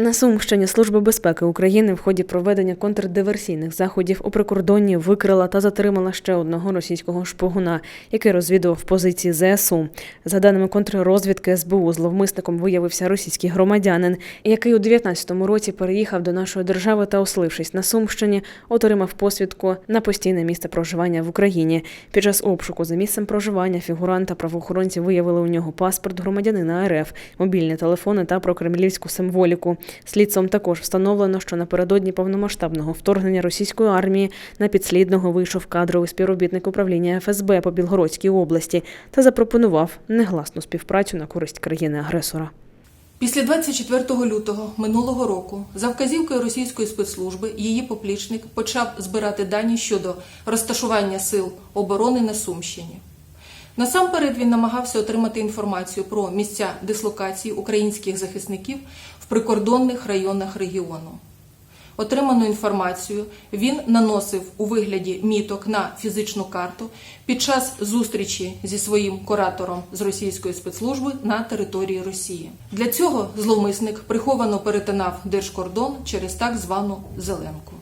На Сумщині Служба безпеки України в ході проведення контрдиверсійних заходів у прикордонні викрила та затримала ще одного російського шпигуна, який розвідував позиції ЗСУ. За даними контррозвідки СБУ, зловмисником виявився російський громадянин, який у 19-му році переїхав до нашої держави та, оселившись на Сумщині, отримав посвідку на постійне місце проживання в Україні. Під час обшуку за місцем проживання фігуранта правоохоронці виявили у нього паспорт громадянина РФ, мобільні телефони та прокремлівську символіку. Слідством також встановлено, що напередодні повномасштабного вторгнення російської армії на підслідного вийшов кадровий співробітник управління ФСБ по Білгородській області та запропонував негласну співпрацю на користь країни-агресора. Після 24 лютого минулого року за вказівкою російської спецслужби її поплічник почав збирати дані щодо розташування сил оборони на Сумщині. Насамперед він намагався отримати інформацію про місця дислокації українських захисників в прикордонних районах регіону. Отриману інформацію він наносив у вигляді міток на фізичну карту під час зустрічі зі своїм куратором з російської спецслужби на території Росії. Для цього зловмисник приховано перетинав держкордон через так звану зеленку.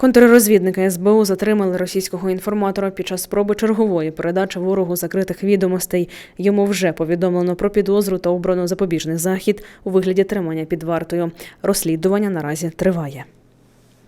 Контррозвідники СБУ затримали російського інформатора під час спроби чергової передачі ворогу закритих відомостей. Йому вже повідомлено про підозру та обрано запобіжний захід у вигляді тримання під вартою. Розслідування наразі триває.